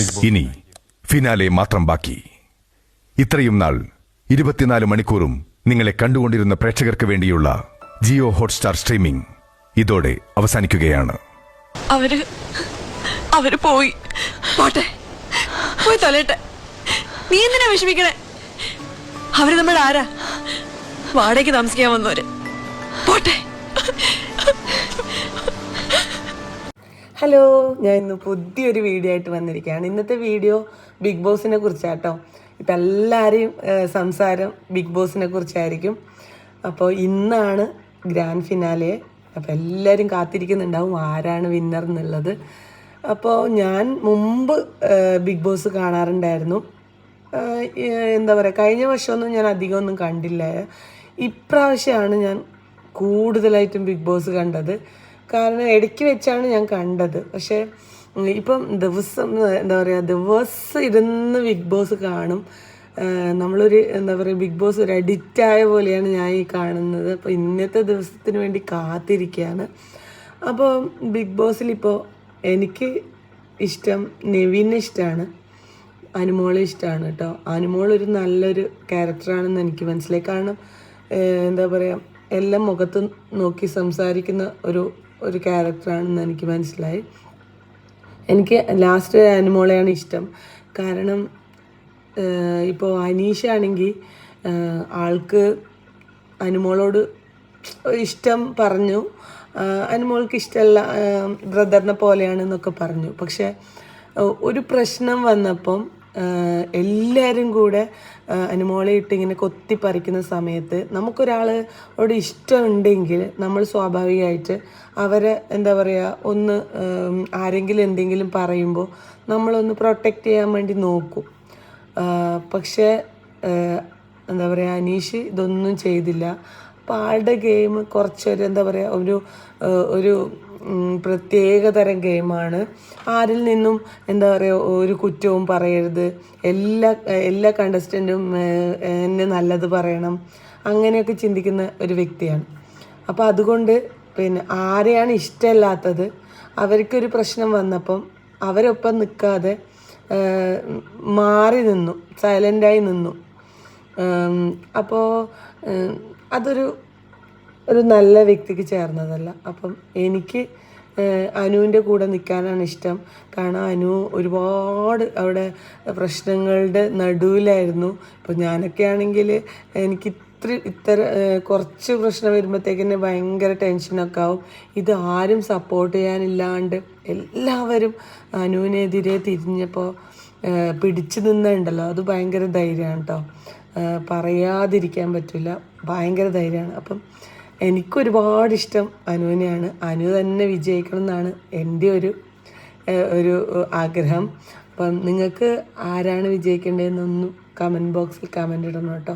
ഇനി ഫിനാലെ മാത്രം ബാക്കി. ഇത്രയും നാൾ ഇരുപത്തിനാല് മണിക്കൂറും നിങ്ങളെ കണ്ടുകൊണ്ടിരുന്ന പ്രേക്ഷകർക്ക് വേണ്ടിയുള്ള ജിയോ ഹോട്ട്സ്റ്റാർ സ്ട്രീമിംഗ് ഇതോടെ അവസാനിക്കുകയാണ്. അവർ അവർ പോയി. പോട്ടെ. നീ എന്തിനാ വിഷമിക്കണേ? അവർ നമ്മൾ ആരാ വാടകയ്ക്ക് താമസിക്കാൻ വന്നവര്. പോട്ടെ. ഹലോ ഞാൻ ഇന്ന് പുതിയൊരു വീഡിയോ ആയിട്ട് വന്നിരിക്കുകയാണ്. ഇന്നത്തെ വീഡിയോ ബിഗ് ബോസിനെ കുറിച്ചാട്ടോ. ഇപ്പം എല്ലാവരെയും സംസാരം ബിഗ് ബോസിനെ കുറിച്ചായിരിക്കും. അപ്പോൾ ഇന്നാണ് ഗ്രാൻഡ് ഫിനാലെ. അപ്പോൾ എല്ലാവരും കാത്തിരിക്കുന്നുണ്ടാവും ആരാണ് വിന്നർ എന്നുള്ളത്. അപ്പോൾ ഞാൻ മുമ്പ് ബിഗ് ബോസ് കാണാറുണ്ടായിരുന്നു. എന്താ പറയുക കഴിഞ്ഞ വർഷമൊന്നും ഞാൻ അധികമൊന്നും കണ്ടില്ല. ഇപ്രാവശ്യമാണ് ഞാൻ കൂടുതലായിട്ടും ബിഗ് ബോസ് കണ്ടത്. കാരണം ഇടയ്ക്ക് വെച്ചാണ് ഞാൻ കണ്ടത്. പക്ഷേ ഇപ്പം ദിവസം എന്താ പറയുക ദിവസം ഇരുന്ന് ബിഗ് ബോസ് കാണും. നമ്മളൊരു എന്താ പറയുക ബിഗ് ബോസ് ഒരു അഡിക്റ്റ് ആയ പോലെയാണ് ഞാൻ ഈ കാണുന്നത്. അപ്പോൾ ഇന്നത്തെ ദിവസത്തിന് വേണ്ടി കാത്തിരിക്കുകയാണ് അപ്പോൾ ബിഗ് ബോസിലിപ്പോൾ എനിക്ക് ഇഷ്ടം നെവിനെ ഇഷ്ടമാണ് അനുമോളെ ഇഷ്ടമാണ് കേട്ടോ. അനുമോൾ ഒരു നല്ലൊരു ക്യാരക്ടറാണെന്ന് എനിക്ക് മനസ്സിലായി. കാരണം എന്താ പറയുക എല്ലാം മുഖത്ത് നോക്കി സംസാരിക്കുന്ന ഒരു ഒരു ക്യാരക്ടറാണെന്ന് എനിക്ക് മനസ്സിലായി. എനിക്ക് ലാസ്റ്റ് അനുമോളെയാണ് ഇഷ്ടം. കാരണം ഇപ്പോൾ അനീഷ ആണെങ്കിൽ ആൾക്ക് അനുമോളോട് ഇഷ്ടം പറഞ്ഞു. അനുമോൾക്ക് ഇഷ്ടമല്ല ബ്രദറിനെ പോലെയാണെന്നൊക്കെ പറഞ്ഞു. പക്ഷെ ഒരു പ്രശ്നം വന്നപ്പം എല്ലാവരും കൂടെ അനുമോളെ ഇട്ട് ഇങ്ങനെ കൊത്തി പറിക്കുന്ന സമയത്ത് നമുക്കൊരാളോട് ഇഷ്ടമുണ്ടെങ്കിൽ നമ്മൾ സ്വാഭാവികമായിട്ട് അവരെ എന്താ പറയുക ഒന്ന് ആരെങ്കിലും എന്തെങ്കിലും പറയുമ്പോൾ നമ്മളൊന്ന് പ്രൊട്ടക്റ്റ് ചെയ്യാൻ വേണ്ടി നോക്കും. പക്ഷേ എന്താ പറയുക അനീഷ് ഇതൊന്നും ചെയ്തില്ല. അപ്പോൾ ആളുടെ ഗെയിം കുറച്ചൊരു എന്താ പറയുക ഒരു ഒരു പ്രത്യേക തരം ഗെയിമാണ്. ആരിൽ നിന്നും എന്താ പറയുക ഒരു കുറ്റവും പറയരുത്. എല്ലാ എല്ലാ കണ്ടസ്റ്റന്റും എന്നെ നല്ലത് പറയണം. അങ്ങനെയൊക്കെ ചിന്തിക്കുന്ന ഒരു വ്യക്തിയാണ്. അപ്പോൾ അതുകൊണ്ട് പിന്നെ ആരെയാണ് ഇഷ്ടമല്ലാത്തത്? അവർക്കൊരു പ്രശ്നം വന്നപ്പം അവരൊപ്പം നിൽക്കാതെ മാറി നിന്നു സൈലന്റായി നിന്നു. അപ്പോൾ അതൊരു ഒരു നല്ല വ്യക്തിക്ക് ചേർന്നതല്ല. അപ്പം എനിക്ക് അനുവിന്റെ കൂടെ നിൽക്കാനാണ് ഇഷ്ടം. കാരണം അനു ഒരുപാട് അവിടെ പ്രശ്നങ്ങളുടെ നടുവിലായിരുന്നു. ഇപ്പോൾ ഞാനൊക്കെ ആണെങ്കിൽ എനിക്ക് ഇത്ര ഏഹ്, കുറച്ച് പ്രശ്നം വരുമ്പോഴത്തേക്കിന് ഭയങ്കര ടെൻഷനൊക്കെ ആവും. ഇത് ആരും സപ്പോർട്ട് ചെയ്യാനില്ലാണ്ട് എല്ലാവരും അനുവിനെതിരെ തിരിഞ്ഞപ്പോൾ പിടിച്ചു നിന്നുണ്ടല്ലോ. അത് ഭയങ്കര ധൈര്യമാണ് കേട്ടോ പറയാതിരിക്കാൻ പറ്റില്ല ഭയങ്കര ധൈര്യമാണ്. അപ്പം എനിക്കൊരുപാട് ഇഷ്ടം അനുവിനെയാണ്. അനു തന്നെ വിജയിക്കണം എന്നാണ് എന്റെ ഒരു ഒരു ആഗ്രഹം. അപ്പം നിങ്ങൾക്ക് ആരാണ് വിജയിക്കേണ്ടതെന്നൊന്നും കമന്റ് ബോക്സിൽ കമന്റ് ഇടണം കേട്ടോ.